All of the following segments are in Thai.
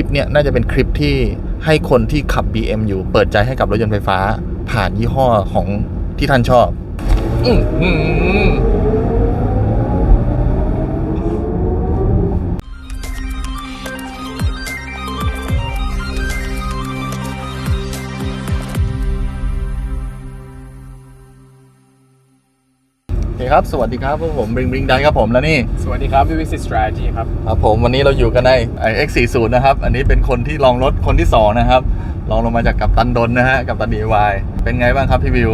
ลิปเนี้ยน่าจะเป็นคลิปที่ให้คนที่ขับ BM อยู่เปิดใจให้กับรถยนต์ไฟฟ้า ผ่านยี่ห้อของที่ท่านชอบ อืม คครับ สวัสดีครับพวกผมบริงบริงได้ครับผมแล้วนี่ สวัสดีครับวิวิสิต strategy ครับ ครับผมวันนี้เราอยู่กันใน X40 นะครับ อันนี้เป็นคนที่ลองรถคนที่ 2 นะครับ ลองลงมาจากกับตันดนนะฮะ กับตัน DIY เป็นไงบ้างครับพี่วิว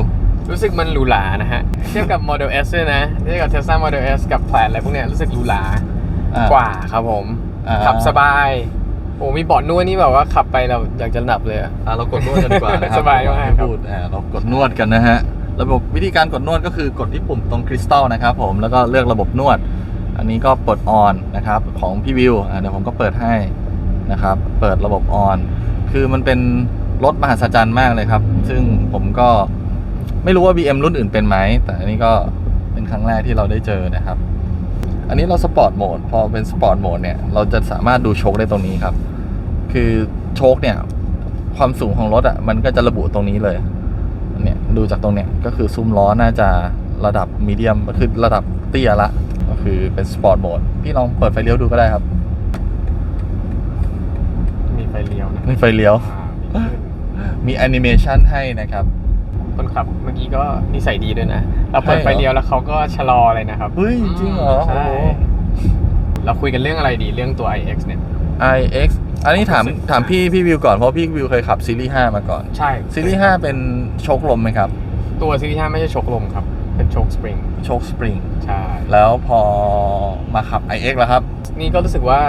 รู้สึกมันหรูหรานะฮะ เทียบกับ Model S ด้วยนะ เทียบกับ Tesla Model S กับแพลนอะไรพวกเนี้ยรู้สึกหรูหราอ่ากว่าครับผมอ่าขับสบายโอ้มีเบาะนวดนี่แบบว่าขับไปเราอยากจะหลับเลยอะอะเรากดนวดกันดีกว่านะครับสบายมากครับพูดอ่าเรากดนวดกันนะฮะ ระบบวิธีการกดนวดก็คือกดที่ปุ่มตรงคริสตัลนะครับผมแล้วก็เลือกระบบนวด อันนี้ก็เปิดออนนะครับของพี่วิวเดี๋ยวผมก็เปิดให้นะครับเปิดระบบออนคือมันเป็นรถมหัศจรรย์มากเลยครับ ซึ่งผมก็ไม่รู้ว่า BM รุ่นอื่นเป็นไหม แต่อันนี้ก็เป็นครั้งแรกที่เราได้เจอนะครับ อันนี้เราสปอร์ตโหมด พอเป็นสปอร์ตโหมดเนี่ย เราจะสามารถดูโชคได้ตรงนี้ครับ คือโชคเนี่ย ความสูงของรถอะ มันก็จะระบุตรงนี้เลย ดูจากตรงเนี้ยก็คือซุ้มล้อน่าจะระดับมีเดียมคือระดับเตี้ยละ ก็คือเป็นสปอร์ตโหมดพี่ลองเปิดไฟเลี้ยวดูก็ได้ครับมีไฟเลี้ยวนะนี่ไฟเลี้ยว อ่ามีขึ้นมีแอนิเมชันให้นะครับ คนขับเมื่อกี้ก็นิสัยดีด้วยนะ เราเปิดใช่เหรอ ไฟเลี้ยวแล้วเขาก็ชะลอเลยนะครับ เฮ้ย จริงเหรอใช่โอ้โหเราคุยกันเรื่องอะไรดีเรื่องตัว iX เนี่ย iX อันนี้ถามความรู้สึกถามพี่พี่วิวก่อนเพราะพี่วิวเคยขับซีรีส์5มาก่อน ใช่ซีรีส์5เป็นโชคลมไหมครับ ตัวซีรีส์5ไม่ใช่โชคลมครับ เป็นโชคสปริงโชคสปริงใช่แล้วพอมาขับ iX แล้วครับ นี่ก็รู้สึกว่า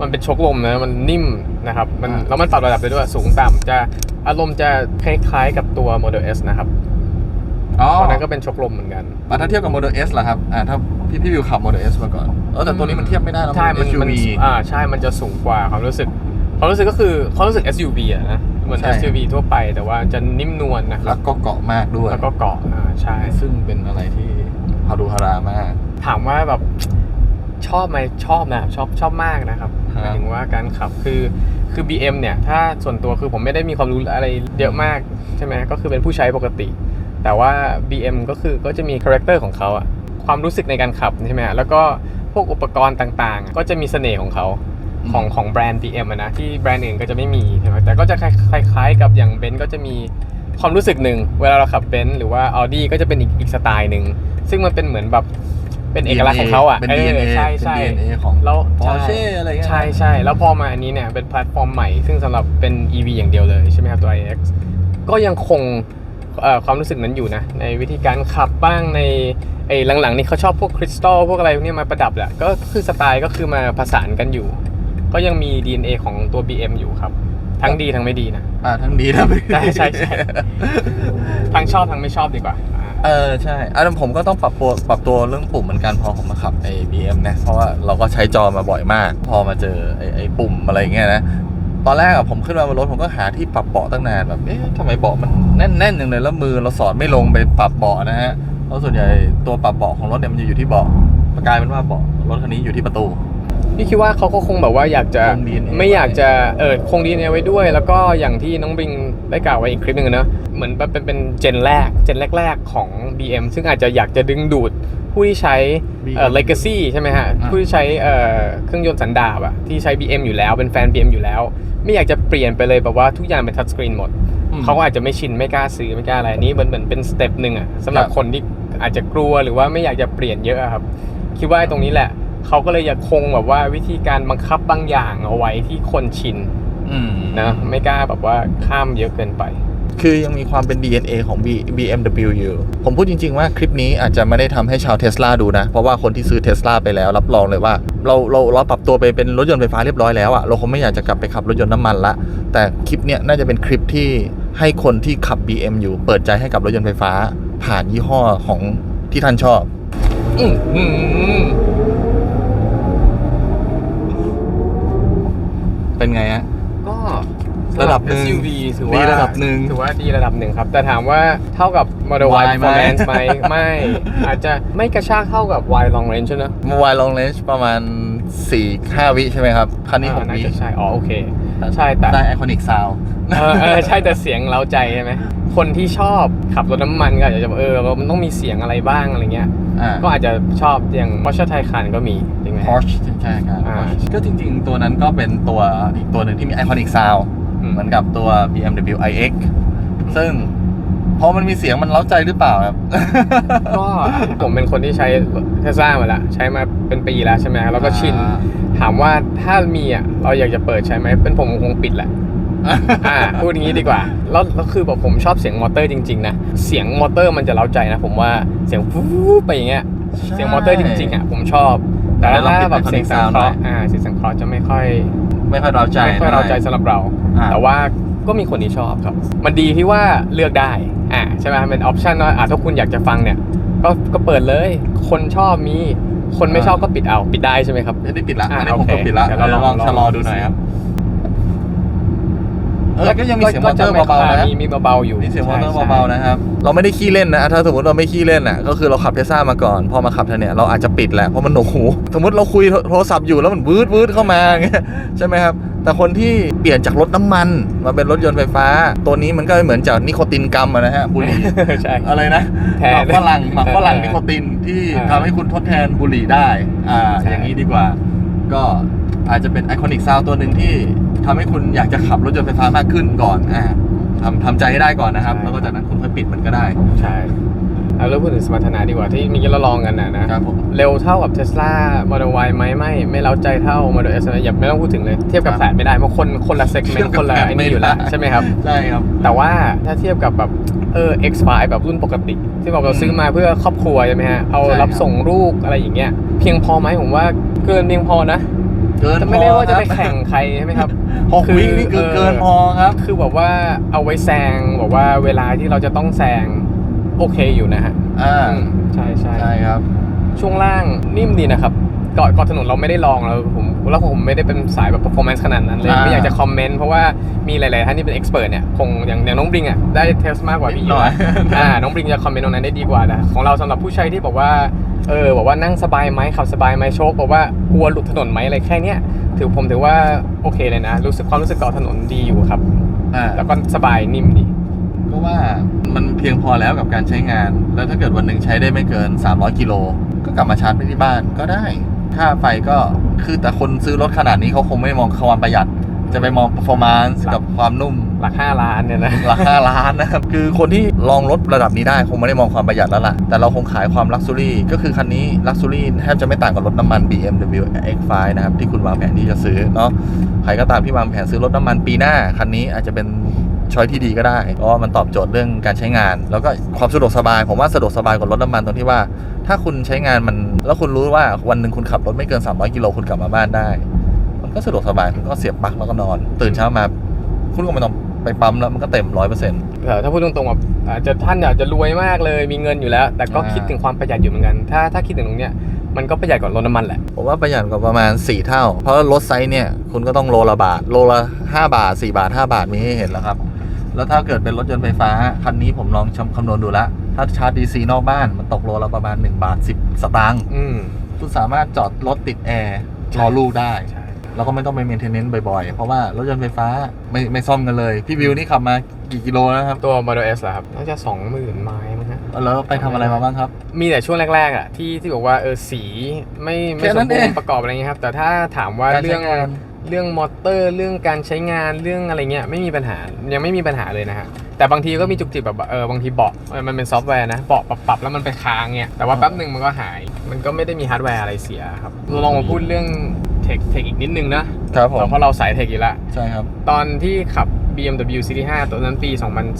มันเป็นโชคลมนะมันนิ่มนะครับมันอ่าแล้วมันปรับระดับได้ด้วยสูงต่ำจะอารมณ์จะคล้ายๆกับตัว Model S นะครับอ๋อตอนนั้นก็เป็นโชคลมเหมือนกันอะถ้าเทียบกับ Model S ล่ะครับ อ่า ถ้าพี่พี่วิวขับ Model S มาก่อน เออแต่ตัวนี้มันเทียบไม่ได้แล้ว ใช่มันมันมัน SUV อ่าใช่มันจะสูงกว่าความรู้สึกความรู้สึกก็คือความรู้สึก SUV อะนะเหมือน ใช่ SUV ทั่วไปแต่ว่าจะนิ่มนวลนะคแล้รับวก็เกาะมากด้วยแล้วก็เกาะอ่าใช่ ซึ่งเป็นอะไรที่ฮาดูฮารามาก ถามว่าแบบชอบไหมชอบนะชอบชอบมากนะครับหครับมายถึงว่าการขับคือคือ BM เนี่ย ถ้าส่วนตัวคือผมไม่ได้มีความรู้อะไรเยอะมากใช่ไหมก็คือเป็นผู้ใช้ปกติ แต่ว่า BM ก็คือก็จะมีคาแรคเตอร์ของเขาอะความรู้สึกในการขับใช่ไหมฮะแล้วก็ พวกอุปกรณ์ต่างๆ ก็จะมีเสน่ห์ของเขาของของแบรนด์ BM อะนะที่แบรนด์อื่นก็จะไม่มีใช่ไหมแต่ก็จะคล้ายๆ กับอย่างเบนซ์ก็จะมีความรู้สึกหนึ่งเวลาเราขับเบนซ์หรือว่า Audi ก็จะเป็นอีกอีกสไตล์หนึ่งซึ่งมันเป็นเหมือนแบบเป็นเอกลักษณ์ของเขาอะเป็นเออ DNA ใช่ใช่เป็น DNA ของแล้ว Porsche อะไรเงี้ยใช่ใช่แล้วพอมาอันนี้เนี่ยเป็นแพลตฟอร์มใหม่ ซึ่งสำหรับเป็น EV อย่างเดียวเลยใช่ไหมครับตัว iX ก็ยังคงเอ่อ ความรู้สึกนั้นอยู่นะ ในวิธีการขับบ้างในไอ้หลังๆนี่เขาชอบพวกคริสตัลพวกอะไรพวกนี้มาประดับแหละก็คือสไตล์ก็คือมาผสานกันอยู่ ก็ยังมี DNA ของตัว BM อยู่ครับ ทั้งดีทั้งไม่ดีนะอ่าทั้งดีทั้งไม่ดีใช่ใช่ใช่ทั้งชอบทั้งไม่ชอบดีกว่าอ่าเออใช่อันนั้นผมก็ต้องปรับตัวปรับตัวเรื่องปุ่มเหมือนกันพอผมมาขับไอ้ BM นะเพราะว่าเราก็ใช้จอมาบ่อยมาก พอมาเจอไอ้ไอ้ปุ่มอะไรอย่างเงี้ยนะ ตอนแรกอะผมขึ้นมาบนรถผมก็หาที่ปรับเบาะตั้งนานแบบเอ๊ะทำไมเบาะมันแน่นๆอย่างเลยแล้วมือเราสอดไม่ลงไปปรับเบาะนะฮะเพราะส่วนใหญ่ตัวปรับเบาะของรถเนี่ยมันจะอยู่ที่เบาะกลายเป็นว่าเบาะรถคันนี้อยู่ที่ประตู พี่คิดว่าเขาก็คงแบบว่าอยากจะคง DNA ไม่อยากจะเออคง DNA ไว้ด้วย แล้วก็อย่างที่น้องบิงได้กล่าวไว้อีกคลิปหนึ่งอะเนอะเหมือนเป็นเป็นเจนแรกเจนแรก ๆของ BM ซึ่งอาจจะอยากจะดึงดูดผู้ที่ใช้เอ่อ BM legacy ใช่ไหมฮะอ่า ผู้ที่ใช้เอ่อเครื่องยนต์สันดาปอะที่ใช้ BM อยู่แล้วเป็นแฟน BM อยู่แล้ว ไม่อยากจะเปลี่ยนไปเลยแบบว่าทุกอย่างเป็นทัชสกรีนหมดเขาก็อาจจะไม่ชินไม่กล้าซื้อไม่กล้าอะไรอันนี้เหมือนเหมือนเป็นสเต็ปหนึ่งอะสำหรับครับ คนที่อาจจะกลัวหรือว่าไม่อยากจะเปลี่ยนเยอะอะครับ คิดว่าไอ้ตรงนี้แหละ เขาก็เลยอยากคงแบบว่าวิธีการบังคับบางอย่างเอาไว้ที่คนชินอืมนะไม่กล้าแบบว่าข้ามเยอะเกินไป คือยังมีความเป็น DNA ของ B BMW อยู่ ผมพูดจริง ๆ ว่าคลิปนี้อาจจะไม่ได้ทำให้ชาวเทสลาดูนะ เพราะว่าคนที่ซื้อเทสลาไปแล้ว รับรองเลยว่า เราเราเราปรับตัวไปเป็นรถยนต์ไฟฟ้าเรียบร้อยแล้วอะเราคงไม่อยากจะกลับไปขับรถยนต์น้ำมันละ แต่คลิปเนี้ยน่าจะเป็นคลิปที่ให้คนที่ขับ BM อยู่ เปิดใจให้กับรถยนต์ไฟฟ้า ผ่านยี่ห้อของที่ท่านชอบ อือหือ เป็นไงฮะ ก็ระดับหนึ่ง SUV ถือดีว่าระดับหนึ่งถือว่าดีระดับหนึ่งครับ แต่ถามว่าเท่ากับ Model Y Y ไหม Performance ไหมไม่ อาจจะไม่กระชากเท่ากับ Y Long Range นะม o ว i ล Long Range ประมาณสี่ห้าวิใช่ไหมครับ คันนี้หกอ่าน่าวิจะใช่ อ๋อ โอเค ใช่แต่ ได้ไอคอนิกซาว เออเออใช่แต่เสียงเราใจใช่ไหมคนที่ชอบขับรถน้ำมันก็อาจจะแบบเออมันต้องมีเสียงอะไรบ้างอะไรเงี้ยอ่าก็อาจจะชอบอย่าง Porsche Taycan ก็มี จริงไหม Porsche ใช่ครับ อ่า Porsche ก็จริงๆ ตัวนั้นก็เป็นตัวอีกตัวหนึ่งที่มีไอคอนิกซาวอืม เหมือนกับตัว BMW iX ซึ่งพอมันมีเสียงมันเล้าใจหรือเปล่าครับ ก็ผมเป็นคนที่ใช้เทสลามาแล้วใช้มาเป็นปีแล้วใช่ไหมแล้วก็ชินอ่าถามว่าถ้ามีอะเราอยากจะเปิดใช้ไหมเป็นผมคงปิดแหละ อ่าพูดอย่างนี้ดีกว่าแล้วแล้วคือแบบผมชอบเสียงมอเตอร์จริงๆนะเสียงมอเตอร์มันจะเล้าใจนะ ผมว่าเสียงฟูไปอย่างเงี้ยเสียงมอเตอร์จริงๆอะผมชอบ แต่แต่เราถ้าปิดแบบเสียงสังเคราะห์ Iconic Sound อ่าเสียงสังเคราะห์จะไม่ค่อย ไม่ค่อยเร้าใจไม่ค่อยเราใจสำหรับเราอ่าแต่ว่าก็มีคนที่ชอบครับ มันดีที่ว่าเลือกได้อ่าใช่ไหมเป็นออปชันว่าอ่าถ้าคุณอยากจะฟังเนี่ย ก็ก็เปิดเลย คนชอบมีคนไม่ชอบก็ปิดเอา ปิดได้ใช่ไหมครับไม่ได้ปิดละอ่าอันนี้ผมโอก็เคปิดละเดี๋ยวเราเดี๋ยวลองลองชะลอลองดูหน่อยครับ เออก็ยังมีเสียงมอเตอร์ก็จะเบาๆนะ มีมีเบาๆอยู่มีเสียงมอเตอร์ใช่เบาๆนะครับ เราไม่ได้ขี้เล่นนะ ถ้าสมมติเราไม่ขี้เล่นอะ ก็คือเราขับเทสลามาก่อน พอมาขับเทเนี่ยเราอาจจะปิดแหละ เพราะมันหนวกหูสมมติเราคุยโทรศัพท์อยู่แล้วมันวืดวืดเข้ามาอย่างเงี้ยใช่ไหมครับ แต่คนที่เปลี่ยนจากรถน้ำมันมาเป็นรถยนต์ไฟฟ้า ตัวนี้มันก็เหมือนจากนิโคตินกัมอะนะฮะบุหรี่ใช่อะไรนะแทหนมักฝรั่งหมักฝรั่งเออนิโคตินที่เออทำให้คุณทดแทนบุหรี่ได้ อ่าใช่อย่างนี้ดีกว่า ก็อาจจะเป็นไอคอนิกซาวตัวหนึ่งที่ทำให้คุณอยากจะขับรถยนต์ไฟฟ้ามากขึ้นก่อนอ่าทำทำใจให้ได้ก่อนนะครับ แล้วก็จากนั้นคุณค่อยปิดมันก็ได้ใช่เอาเรื่องพูดถึงสมรรถนะดีกว่าที่เมีเราลองกันนะนะ ครับผม เร็วเท่ากับ Tesla Model Y ไหมไม่ ไม่เล้าใจเท่า Model S นะอย่าไม่ต้องพูดถึงเลย เทียบกับครับแฝดไม่ได้ เพราะคนคนละเซกเมนต์คนละไอ้นี่อยู่แล้ว ใช่ไหมครับ ใช่ครับ แต่ว่าถ้าเทียบกับแบบเออ X5 แบบรุ่นปกติ ที่แบบเราซื้อมาเพื่อครอบครัวใช่ไหมฮะ เอาใช่ครับ รับส่งลูกอะไรอย่างเงี้ย เพียงพอไหมผมว่าเกินเพียงพอนะเกินจะพไม่อได้ว่าจะคไปรับแข่งใครใช่ไหมครับหกคือวินี่คือเออเกินพอครับ คือแบบว่าเอาไว้แซงบอกว่าเวลาที่เราจะต้องแซงโอเคอยู่นะฮะอ่าอืมใช่ใช่ใช่ครับ ช่วงล่างนิ่มดีนะครับเกาะเกาะถนนเราไม่ได้ลองแล้วผมแล้วผมไม่ได้เป็นสายแบบ performance ขนาดนั้นเลยอ่าไม่อยากจะคอมเมนต์เพราะว่ามีหลาย ๆ ท่านที่เป็น expert เนี่ยคงอย่างอย่างน้องบริงอะได้เทสมากกว่าพี่นิอดหน่ยู่อยอ่าน้องบริงจะคอมเมนต์ตรงนั้นได้ดีกว่าแต่ของเราสำหรับผู้ใช้ที่บอกว่าเออบอกว่านั่งสบายไหมขับสบายไหมโชคบอกว่ากลัวหลุดถนนไหมอะไรแค่เนี้ยถือผมถือว่าโอเคเลยนะ รู้สึกความรู้สึกเกาะถนนดีอยู่ครับอ่าแล้วก็สบายนิ่มดี ก็ว่ามันเพียงพอแล้วกับการใช้งาน แล้วถ้าเกิดวันหนึ่งใช้ได้ไม่เกิน 300กิโลก็กลับมาชาร์จไปที่บ้านก็ได้ ค่าไฟก็คือแต่คนซื้อรถขนาดนี้เขาคงไม่มองความประหยัด จะไปมอง performance หลักกับความนุ่ม หลัก 5 ล้านเนี่ยนะราคาล้านนะครับ คือคนที่ลองรถระดับนี้ได้คงไม่ได้มองความประหยัดแล้วล่ะ แต่เราคงขายความลักซ์ u รี่ก็คือคันนี้ลักซ์ u รี่แทบจะไม่ต่างกับรถน้ำมัน BMW X5 นะครับ ที่คุณวางแผนที่จะซื้อเนาะใครก็ตามที่วางแผนซื้อรถน้ำมันปีหน้า คันนี้อาจจะเป็นช้อยที่ดีก็ได้ เพราะว่ามันตอบโจทย์เรื่องการใช้งาน แล้วก็ความสะดวกสบาย ผมว่าสะดวกสบายกว่ารถน้ำมันตรงที่ว่า ถ้าคุณใช้งานมัน แล้วคุณรู้ว่าวันหนึ่งคุณขับรถไม่เกิน 300 กิโลคุณกลับมาบ้านได้มัน ก็สะดวกสบายคุณก็เสียบปลั๊กแล้วก็นอน ตื่นเช้ามาคุณก็ไม่ต้องไปปั๊มแล้วมันก็เต็มร้อยเปอร์เซ็นต์เออถ้าพูดตรงๆแบบอาจจะท่านอยากจะรวยมากเลยมีเงินอยู่แล้ว แต่ก็อ่าคิดถึงความประหยัดอยู่เหมือนกัน ถ้าถ้าคิดถึงตรงเนี้ยมันก็ประหยัดกว่ารถน้ำมันแหละ ผมว่าประหยัดกว่าประมาณ 4 เท่า เพราะรถไซส์เนี่ยคุณก็ต้องโลละบาท โลละ 5 บาท 4 บาท 5 บาทมีให้เห็นแล้วครับ แล้วถ้าเกิดเป็นรถยนต์ไฟฟ้า คันนี้ผมลองชำคำนวณดูแล้ว ถ้าชาร์จ DC นอกบ้านมันตกโลละประมาณ 1 บาท 10 สตางค์อืมคุณสามารถจอดรถติดแอร์รอลูกได้ ใช่แล้วก็ไม่ต้องไปเมนเทนเนนต์บ่อยๆ เพราะว่ารถยนต์ไฟฟ้าไม่ไม่ซ่อมกันเลย พี่วิวนี่ขับมากี่กิโลแล้วครับ ตัว Model S เหรอครับ น่าจะ 20,000 ไม้มั้งฮะแล้วไปทำอะไรมาบ้างครับ มีแต่ช่วงแรก ๆ อะ ที่ที่บอกว่าเออสีไม่ไม่แค่สนั้มนบูเอรงณ์ประกอบอะไรเงี้ยครับ แต่ถ้าถามว่าการใช้เรื่องงานเรื่องมอเตอร์ เรื่องการใช้งานเรื่องอะไรเงี้ยไม่มีปัญหายังไม่มีปัญหาเลยนะฮะแต่บางทีก็มีจุกจิกแบบเออบางทีเบาะเออมันเป็นซอฟต์แวร์นะเบาะปรับปรับแล้วมันไปค้างเงี้ยแต่ว่าแป๊บหนึ่งมันก็หาย มันก็ไม่ได้มีฮาร์ดแวร์อะไรเสียครับเราลองมาพูดเรื่องเทคเทคอีกนิดนึงนะครับผมเพราะเราสายเทคอยู่แล้วใช่ครับ ตอนที่ขับ BMW Series 5ตัวนั้นปี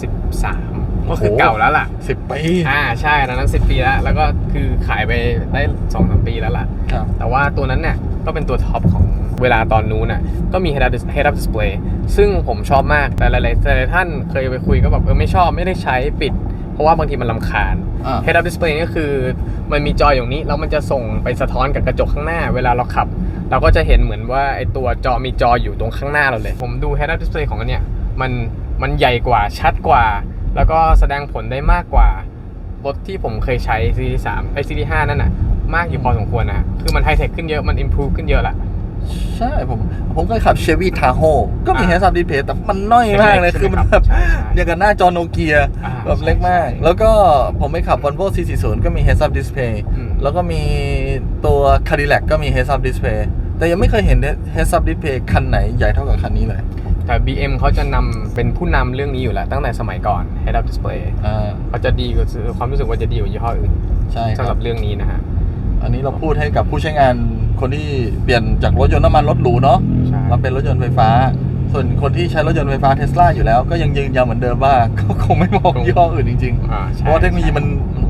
2013 ก็คือโอ้โหเก่าแล้วล่ะสิบปี อ่าใช่ตอนนั้น 10 ปีแล้ว แล้วก็คือขายไปได้2อสปีแล้วล่ะครับแต่ว่าตัวนั้นเนี่ยก็เป็นตัวท็อปของเวลาตอนนู้นน่ะก็มี head up dis- head up display ซึ่งผมชอบมากแต่หลายๆหลายๆท่านเคยไปคุยก็แบบเออไม่ชอบไม่ได้ใช้ปิด เพราะว่าบางทีมันลำคาญอ่า head up display นี่ก็คือมันมีจออย่างนี้แล้วมันจะส่งไปสะท้อนกับกระจกข้างหน้า เวลาเราขับ เราก็จะเห็นเหมือนว่าไอตัวจอมีจออยู่ตรงข้างหน้าเราเลย ผมดู head up display ของอันเนี้ยมันมันใหญ่กว่าชัดกว่า แล้วก็แสดงผลได้มากกว่ารถที่ผมเคยใช้ CD 3 ไอ CD 5 นั่นน่ะ มากอยู่พอสมควรนะคือมันไฮเทคขึ้นเยอะมันอิ p พูขึ้นเยอะแหละใช่ผมผมก็ขับเชฟ y ี t ทาโฮก็มีอ่าเฮซับดิสเพย์แต่มันน้อยมากเลยใช่ไหมคือมันครับแบบใช่ใช่อย่างกับหน้าจอโนเกียอ่าแบบเล็กมากใช่แล้วก็ผมไปขับ Volvo C40 ก็มี Heads Up Display อืมแล้วก็มีตัว Cadillac ก็มี Heads Up Display แต่ยังไม่เคยเห็น Heads Up Display คันไหนใหญ่เท่ากับคันนี้เลย แต่ BM เขาจะนำเป็นผู้นำเรื่องนี้อยู่แล้ว ตั้งแต่สมัยก่อน Head Up Display อ่าเขาจะดีกว่าความรู้สึกว่าจะดีกว่ายี่ห้ออื่นใช่คสำหรัรับบเรื่องนี้นะฮะ อันนี้เราพูดให้กับผู้ใช้งานคนที่เปลี่ยนจากรถยนต์น้ำมันรถหรูเนาะใช่ มาเป็นรถยนต์ไฟฟ้า ส่วนคนที่ใช้รถยนต์ไฟฟ้าเทสลาอยู่แล้ว ก็ยังยืนยันเหมือนเดิมว่า ก็คงไม่มองยี่ห้ออื่นจริงอ่าๆใช่เพราะว่าเทคโนโลยีมัน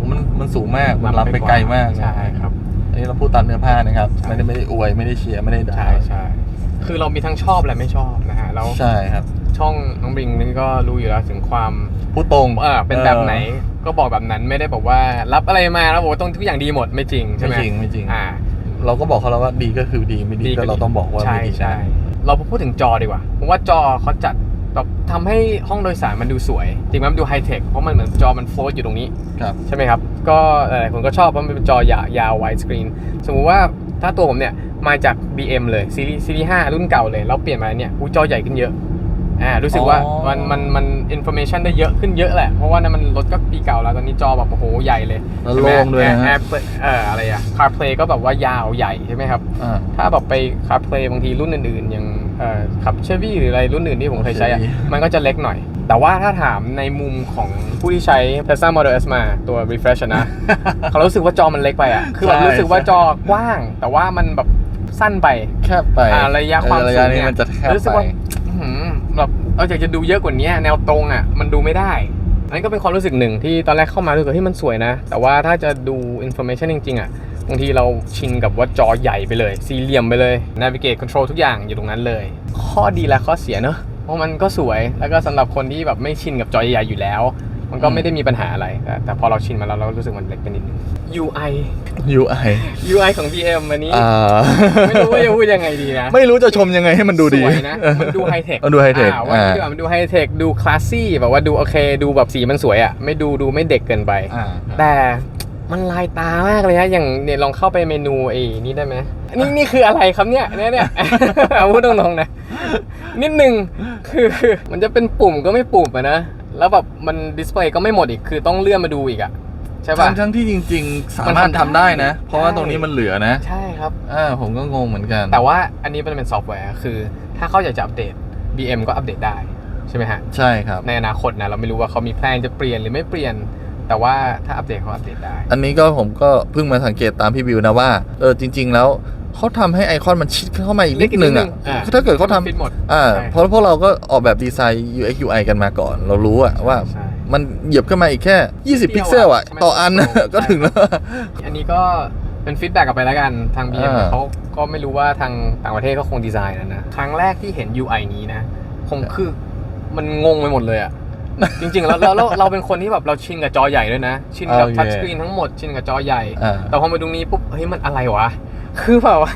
มันมันสูงมากมันรับไปไกลมากใช่ครับอั นนี้เราพูดตามเนื้อผ้านะครับ ใช่ ไม่ได้ไม่ได้อวยไม่ได้เชียร์ไม่ได้ด่าใช่ใช่คือเรามีทั้งชอบและไม่ชอบนะฮะแล้วใช่ครับ ช่องน้องบริงนี่ก็รู้อยู่แล้วถึงความพูดตรงเออเป็นแบบไหนก็บอกแบบนั้นไม่ได้บอกว่ารับอะไรมาแล้วบอกว่าต้องทุกอย่างดีหมดไม่จริงใช่ไม่ไหมจริงไม่จริง อ่า เราก็บอกเขาแล้วว่าดีก็คือดีไม่ดีก็เราต้องบอกว่าใช่ไม่ดีใช่เราพูดถึงจอดีกว่าผมว่าจอเขาจัด แบบทำให้ห้องโดยสารมันดูสวย จริงไหมมันดูไฮเทคเพราะมันเหมือนจอมันโฟลตอยู่ตรงนี้ ครับ ใช่ไหมครับ ก็หลายๆคนก็ชอบเพราะมันเป็นจอยาวยาวไวสกรีนสมมุติว่าถ้าตัวผมเนี่ยมาจาก BM เลยซีรีส์ซีรีส์5รุ่นเก่าเลย แล้วเปลี่ยนมาเนี่ยอุ๊ยจอใหญ่ขึ้นเยอะ อ่ารู้สึกว่าอ๋อ มันมันมันอินโฟเมชันได้เยอะขึ้นเยอะแหละ เพราะว่านั่นมันรถก็ปีเก่าแล้ว ตอนนี้จอแบบโอ้โหใหญ่เลยแล้วโล่งด้วยนะแอฮะร์เอ่ออะไรอะ CarPlay ก็แบบว่ายาวใหญ่ใช่ไหมครับ อ่า ถ้าแบบไป CarPlay บางทีรุ่นอื่นๆอย่างเอ่อขับเชฟวี่หรืออะไรรุ่นอื่นที่ผมเคยใช้อะ Chevy มันก็จะเล็กหน่อย แต่ว่าถ้าถามในมุมของผู้ที่ใช้ Tesla Model S มาตัว refresh อะนะ เขารู้สึกว่าจอมันเล็กไปอะ คือแบบใช่ รู้สึกว่าจอกว้าง แต่ว่ามันแบบสั้นไปแคบไปอ่าระยะความเออระสูยะงนี้เนี่ยมันจะแคบรู้สึกไป ว่าอื้อหือแบบ เราอยากจะดูเยอะกว่านี้แนวตรงอะมันดูไม่ได้อันนี้ก็เป็นความรู้สึกหนึ่งที่ตอนแรกเข้ามารู้สึกว่าที่มันสวยนะ แต่ว่าถ้าจะดูอินโฟเมชันจริงๆอะบางทีเราชินกับว่าจอใหญ่ไปเลย สี่เหลี่ยมไปเลยนา v i g a t e control ทุกอย่างอยู่ตรงนั้นเลย ข้อดีและข้อเสียเนอะเพราะมันก็สวยแล้วก็สำหรับคนที่แบบไม่ชินกับจอใหญ่ๆอยู่แล้ว มันก็ไม่ได้มีปัญหาอะไร แต่แต่พอเราชินมาแล้วเรารู้สึกมันเล็กไปนิดนึง UI UI UI ของ BM อันนี้อ่าไม่รู้ว่าจะพูดยังไงดีนะไม่รู้จะชมยังไงให้มันดูดีสวยนะมันดูไฮเทคมันดูไฮเทคว่าอ่าดีกว่ามันดูไฮเทคดูคลาสซี่แบบว่าดูโอเค ดูแบบสีมันสวยอะไม่ดูดูไม่เด็กเกินไปอ่าแต่มันลายตามากเลยฮะอย่างเนี่ยลองเข้าไปเมนูไอ้นี่ได้ไหมนี่นี่คืออะไรครับเนี่ยเนี่ยเนี่ยเอาพูดตรงๆนะนิดนึงคือมันจะเป็นปุ่มก็ไม่ปุ่มอะนะ แล้วแบบมันดิสเพลย์ก็ไม่หมดอีกคือต้องเลื่อนมาดูอีกอะใช่ปะทั้งทั้งที่จริง ๆ สามารถมันทำทำได้ได้นะ เพราะว่าใช่ตรงนี้มันเหลือนะ ใช่ครับ อ่าผมก็งงเหมือนกัน แต่ว่าอันนี้มันเป็นซอฟต์แวร์คือ ถ้าเขาอยากจะอัปเดต BM ก็อัปเดตได้ใช่ไหมฮะใช่ครับ ในอนาคตนะเราไม่รู้ว่าเขามีแพลนจะเปลี่ยนหรือไม่เปลี่ยน แต่ว่าถ้าอัปเดตเขาอัปเดตได้ อันนี้ก็ผมก็เพิ่งมาสังเกตตามพี่บิวนะว่าเออจริง ๆ แล้ว เขาทำให้ไอคอนมันชิดเข้ามาอีกนิดนึงอะอ่าถ้าเกิดเขาทฟิตหมดำอ่าใช่ เพราะพวกเราก็ออกแบบดีไซน์ UX UI กันมาก่อน เรารู้อะว่าใช่ มันเหยียบขึ้นมาอีกแค่ 20เดีพิยวกเซลอะใช่ไหมต่ออันน่ะใช่ ก็ถึงแล้ว อันนี้ก็เป็นฟีดแบ็กกลับไปแล้วกันทาง BM อ่า เขาก็ไม่รู้ว่าทางต่างประเทศก็คงดีไซน์นะนะ ครั้งแรกที่เห็น UI นี้นะ คงคือมันงงไปหมดเลยอะ จริงๆ แล้วแล้วแล้วเราเป็นคนที่แบบเราชินกับจอใหญ่ด้วยนะ ชินกับโอเคทัชสกรีนทั้งหมดชินกับจอใหญ่ อ่า แต่พอมาตรงนี้ปุ๊บเฮ้ยมันอะไรวะ คือแบบว่า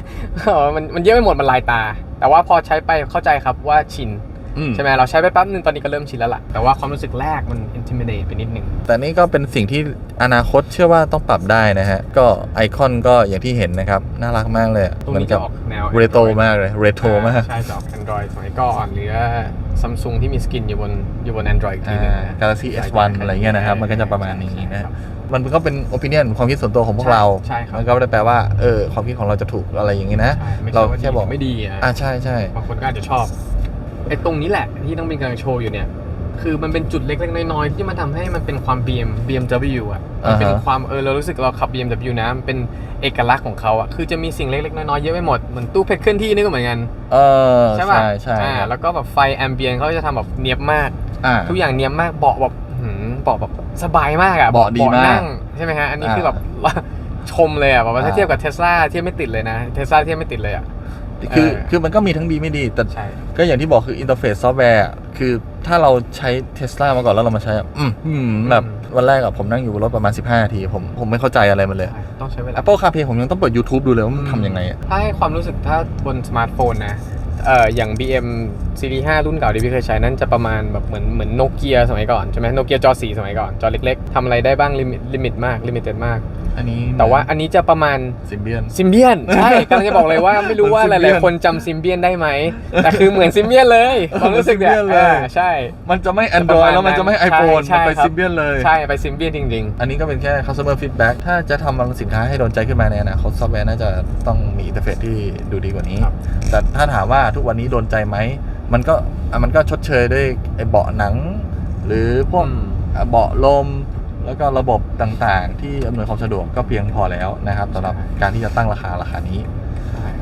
มันมันเยอะไปหมดมันลายตา แต่ว่าพอใช้ไปเข้าใจครับว่าชินอืมใช่ไหมเราใช้ไปแป๊บนึงตอนนี้ก็เริ่มชินแล้วล่ะ แต่ว่าความรู้สึกแรกมัน intimidate ไปนิดนึง แต่นี่ก็เป็นสิ่งที่อนาคตเชื่อว่าต้องปรับได้นะฮะ ก็ไอคอนก็อย่างที่เห็นนะครับ น่ารักมากเลยอะตรงเหมือนนี้กัจะบออกแนวเรโทร Android มากเลยเรโทรมาก ใช่จะออก Android สมัยก่อนหรือซัมซุงที่มีสกินอยู่บนอยู่บน Android อีกทีอ่านึงนะ Galaxy S1 อะไรเงี้ยนะครับ มันก็จะประมาณนี้นะ มันก็เป็นโอปิเนียนความคิดส่วนตัวของพวกเราใช่ครับมันก็ไม่ได้แปลว่าเออความคิดของเราจะถูกอะไรอย่างนี้นะ ใช่ไม่เราใช่ว่าแค่บอกดีหรือไม่ดีอะอ่าใช่ใช่บางคนก็อาจจะชอบไอ้ตรงนี้แหละที่ต้องเป็นกำลังโชว์อยู่เนี่ย คือมันเป็นจุดเล็กๆน้อยๆที่มันทำให้มันเป็นความ BM BMW อะมันเป็นอ่าฮะความเออเรารู้สึกเราขับ BMW นะมันเป็นเอกลักษณ์ของเขาอะคือจะมีสิ่งเล็กๆน้อยๆเยอะไปหมดเหมือนตู้เพชรเคลื่อนที่นี่ก็เหมือนกันเออใช่ป่ะใช่ใช่อ่าแล้วก็แบบไฟแอมเบียนเขาจะทำแบบเนียบมาก อ่าทุกอย่างเนียบมากเบาะแบบ หืมเบาะแบบสบายมากอะเบาะดีมากนั่งใช่ไหมฮะอันนี้อ่าคือแบบชมเลยอะแบบว่าถ้าอ่าเทียบกับเทสลาเทียบไม่ติดเลยนะเทสลาเทียบไม่ติดเลยอะคือเออคือมันก็มีทั้งดีไม่ดี แต่ใช่ก็อย่างที่บอกคืออินเทอร์เฟซซอฟต์แวร์อะคือถ้าเราใช้เทสลามาก่อนแล้วเรามาใช้อะอืมอืมแบบวันแรกอะผมนั่งอยู่บนรถประมาณ 15นาที ผมผมไม่เข้าใจอะไรมันเลยใช่ต้องใช้เวลา Apple CarPlay ผมยังต้องเปิด YouTube ดูเลยว่ามันทำยังไงอะถ้าให้ความรู้สึกถ้าบนสมาร์ทโฟนนะ เอ่ออย่าง BM ซีรีส์5รุ่นเก่าที่พี่เคยใช้นั่นจะประมาณแบบเหมือนเหมือนโนเกียสมัยก่อนใช่ไหมโนเกียจอสีสมัยก่อน จอเล็กๆทำอะไรได้บ้างลิมิตลิมิตมากลิมิเต็ดมาก อันนี้แต่ว่าอันนี้จะประมาณซิมเบียน ซิมเบียนใช่กำลังจะบอกเลยว่าไม่รู้ว่าเหมืหอนซิมเบีลายยนๆคนจำซิมเบียนได้ไหมแต่คือเหมือนซิมเบียนเลยความรู้สึกเนี่ยเหมือนซิมเบียนเลย อ่าใช่ มันจะไม่ Android แล้วมันจะไม่ ใช่ iPhone ใช่มันไปครับ ซิมเบียนเลย ใช่ไปซิมเบียนจริง อันนี้ก็เป็นแค่ customer feedback ถ้าจะทำสินค้าให้โดนใจขึ้นมาในอนาคตซอฟต์แวร์น่าจะต้องมีอินเทอร์เฟซที่ดูดีกว่านี้ ครับ แต่ถ้าถามว่าทุกวันนี้โดนใจไหม มันก็อะมันก็ชดเชยด้วยไอ้เบาะหนัง หรือพวกอืมอะเบาะลมแล้วก็ระบบต่างๆ ที่อำนวยความสะดวกก็เพียงพอแล้วนะครับสำหรับการที่จะตั้งราคาราคานี้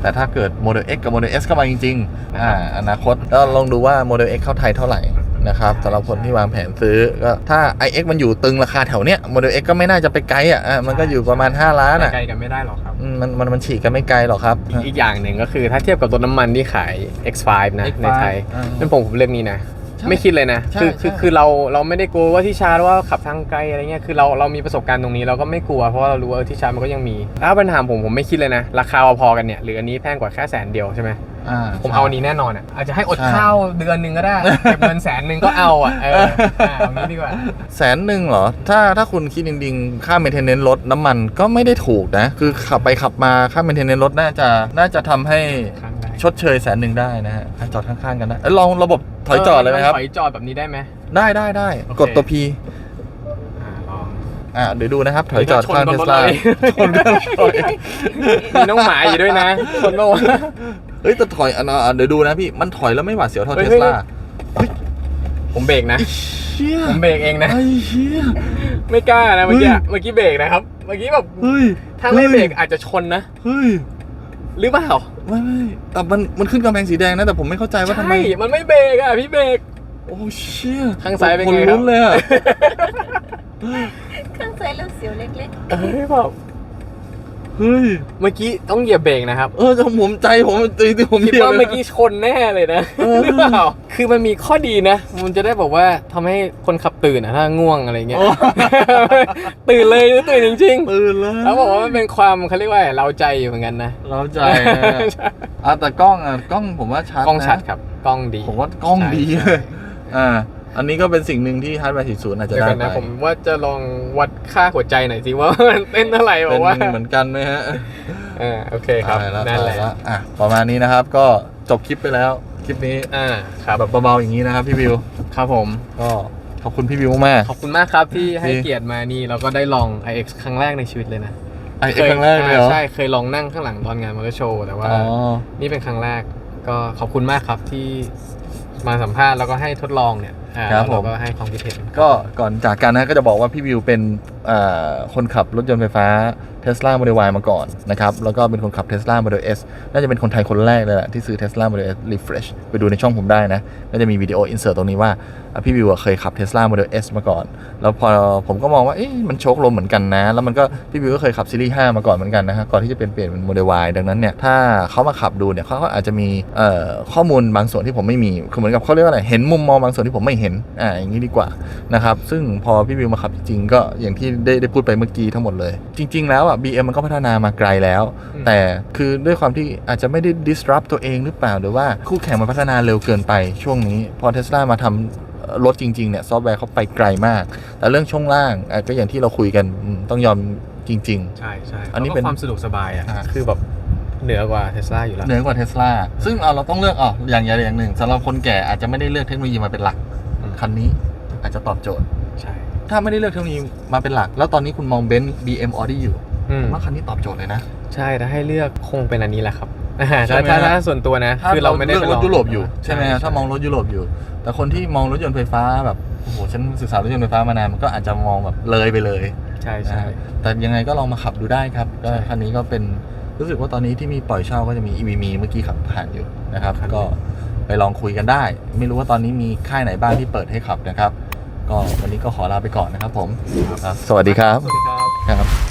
แต่ถ้าเกิดโมเดล X กับโมเดล S เข้ามาจริงๆอ่าอนาคตก็ลองดูว่าโมเดล X เข้าไทยเท่าไหร่ นะครับสำหรับคนที่วางแผนซื้อก็ถ้า iX มันอยู่ตึงราคาแถวเนี้ยโมเดล X ก็ไม่น่าจะไปไกลอะอะมันก็อยู่ประมาณ 5 ล้านอะไกลกันไม่ได้หรอกครับอืมมันมันมันฉีกกันไม่ไกลหรอกครับ อีกอีกอย่างหนึ่งก็คือถ้าเทียบกับรถน้ำมันที่ขาย X5 นะ X5 ในไทยอ่านั่นผมผมเลือกนี้นะใช่ ไม่คิดเลยนะใช่คือคือใช่ คือเราเราไม่ได้กลัวว่าที่ชาร์จว่าขับทางไกลอะไรเงี้ยคือเราเรามีประสบการณ์ตรงนี้เราก็ไม่กลัวเพราะว่าเรารู้ว่าเออที่ชาร์จมันก็ยังมีถ้าปัญหาผมผมไม่คิดเลยนะ ราคาพอๆกันเนี่ยหรืออันนี้แพงกว่าแค่แสนเดียวใช่ไหมอ่าผมเอาอันนี้แน่นอนอะอาจจะให้อดใช่ข้าวเดือนหนึ่งก็ได้เก็บเงินแสนหนึ่งก็เอาอะเอออะเอางี้ดีกว่า แสนหนึ่งเหรอ ถ้าถ้าคุณคิดจริงๆ ค่า maintenance รถน้ำมันก็ไม่ได้ถูกนะ คือขับไปขับมาค่า maintenance รถน่าจะน่าจะทำให้ข้างได้ ชดเชยแสนหนึ่งได้นะฮะอะจอดข้างๆกันได้เอ้ยลองระบบถอยจอดเลยไหมครับถอยจอดแบบนี้ได้ไหม ได้ได้ได้โอเค กดตัว P อ่าลอง อะเดี๋ยวดูนะครับ ถอยจอดข้างชนเทบนสรถลาเลยชนกันถอยมีน้องหมาอยู่ด้วยนะคนโลกเฮ้ยแต่ถอยอะอะเดี๋ยวดูนะพี่มันถอยแล้วไม่หวาดเสียวเท่าเฮ้เทย สลาผมเบรกนะ เชี่ยผมเบรกเองนะ ไอ้เชี่ย ไม่กล้านะเมื่อกี้เฮ้ย เมื่อกี้เบรกนะครับ เมื่อกี้แบบ เฮ้ยถ้าไม่เบรกอาจจะชนนะ เฮ้ย หรือเปล่าไม่ไม่แต่มันมันขึ้นกำแพงสีแดงนะแต่ผมไม่เข้าใจว่าทำไม ใช่มันไม่เบรกอะพี่เบรก โอ้เชี่ยข้างซ้ายเป็นไงครับลุ้นเลยอะข้างซ้ายเริ่มเสียวเล็กเอ้ยแบบ เฮ้ย เมื่อกี้ต้องเหยียบเบรกนะครับ เออแต่ผมใจผมตีที่ผมคิดเดียวว่าเลยเมื่อกี้ชนแน่เลยนะเออหรือเปล่าคือมันมีข้อดีนะ มันจะได้บอกว่าทำให้คนขับตื่นอะถ้าง่วงอะไรเงี้ยโอ้ตื่นเลยตื่นจริงตื่นเลยๆแล้วบอกว่ามันเป็นความเขาเรียกว่าเราใจอยู่เหมือนกันนะเราใจนะอะแต่กล้องอะกล้องผมว่าชัดกล้องนะชัดครับ กล้องดี ผมว่ากล้องดีใช่เลยอ่า อันนี้ก็เป็นสิ่งหนึ่งที่ฮาร์ดแวร์40อาจจะเดี๋ยวได้กันไปนะผมว่าจะลองวัดค่าหัวใจหน่อยสิว่ามันเต้นเท่าไหร่บเป็อนกว่าเหมือนกันไหมฮะอ่าโอเคครับตายแล้วนั่นแหละตายแล้วอะประมาณนี้นะครับ ก็จบคลิปไปแล้วคลิปนี้อ่าครับแบบเบาๆอย่างนี้นะครับพี่วิวครับผม ก็ขอบคุณพี่วิวมาก ขอบคุณมากครับที่ให้ดีเกียรติมานี่เราก็ได้ลอง iX ครั้งแรกในชีวิตเลยนะไอ้ครั้งแรกเลยเหรอใช่เคยลองนั่งข้างหลังตอนงานมอเตอร์โชว์แต่ว่า อ๋อ นี่เป็นครั้งแรกก็ขอบคุณมากครับที่มาสัมภาษณ์แล้วก็ให้ทดลองเนี่ยอ่า ครับแล้วผมเราก็ให้ความคิดเห็น ก็ก่อนจากกันนะก็จะบอกว่าพี่วิวเป็นเอ่อ คนขับรถยนต์ไฟฟ้า Tesla Model Y มาก่อนนะครับ แล้วก็เป็นคนขับ Tesla Model S น่าจะเป็นคนไทยคนแรกเลยแหละที่ซื้อ Tesla Model S Refresh ไปดูในช่องผมได้นะก็จะมีวิดีโออินเสิร์ตตรงนี้ว่า พี่วิวเคยขับ Tesla Model S มาก่อน แล้วพอผมก็มองว่ามันโชคลมเหมือนกันนะ แล้วมันก็พี่วิวก็เคยขับซีรีส์5มาก่อนเหมือนกันนะฮะก่อนที่จะเป็นเปลี่ยนเป็น Model Y ดังนั้นเนี่ยถ้าเขามาขับดูเนี่ยเขาอาจจะมีข้อมูลบางส่วนที่ผมไม่มีคือเหมือนกับเขาเรียกว่าอะไรเห็นมุมมองบางส่วนที่ผมไม่เห็นอ่าอย่างนี้ดีกว่านะครับซึ่งพอพี่วิวมาขับจริงก็อย่างที่ได้ได้พูดไปเมื่อกี้ทั้งหมดเลย จริง ๆ แล้วอะ BM มันก็พัฒนามาไกลแล้วอืมแต่คือด้วยความที่อาจจะไม่ได้ disrupt ตัวเองหรือเปล่าหรือว่าคู่แข่งมันพัฒนาเร็วเกินไปช่วงนี้ พอเทสลามาทำเอ่อรถจริง ๆ เนี่ย ซอฟต์แวร์เขาไปไกลมาก แต่เรื่องช่วงล่างอะก็อย่างที่เราคุยกันอืมต้องยอมจริงใช่ใช่อันนี้แล้วก็เป็นความสะดวกสบายอะอ่าคือแบบเหนือกว่าเทสลาอยู่แล้วๆเหนือกว่าเทสลาซึ่งเอาเราต้องเลือกอ๋ออย่างใดอย่างหนึ่งสำหรับคนแก่อาจจะไม่ได้เลือกเทคโนโลยีมาเป็นหลักอืมคันนี้อาจจะตอบโจทย์ใช่ ถ้าไม่ได้เลือกเทคโนโลยีมาเป็นหลัก แล้วตอนนี้คุณมองเบนซ์ BM Audi อยู่อืมผมว่าคันนี้ตอบโจทย์เลยนะ ใช่ถ้าให้เลือกคงเป็นอันนี้แหละครับอ่าใช่ถ้าไหมถ้าฮะ ถ้าส่วนตัวนะคือเราไม่ได้เลือกไปรลถองยุโรปอยู่ใช่ไหมฮะถ้ามองรถยุโรปอยู่ แต่คนที่มองรถยนต์ไฟฟ้าแบบโอ้โหฉันศึกษารถยนต์ไฟฟ้ามานานมันก็อาจจะมองแบบเลยไปเลยใช่ใช่ นะแต่ยังไงก็ลองมาขับดูได้ครับก็ใช่ คันนี้ก็เป็นรู้สึกว่าตอนนี้ที่มีปล่อยเช่าก็จะมี EV มีเมื่อกี้ขับผ่านอยู่นะครับคันนี้ก็ไปลองคุยกันได้ ไม่รู้ว่าตอนนี้มีค่ายไหนบ้างที่เปิดให้ขับนะครับ ก็วันนี้ก็ขอลาไปก่อนนะครับผมครับสวัสดีครับ สวัสดีครับครับ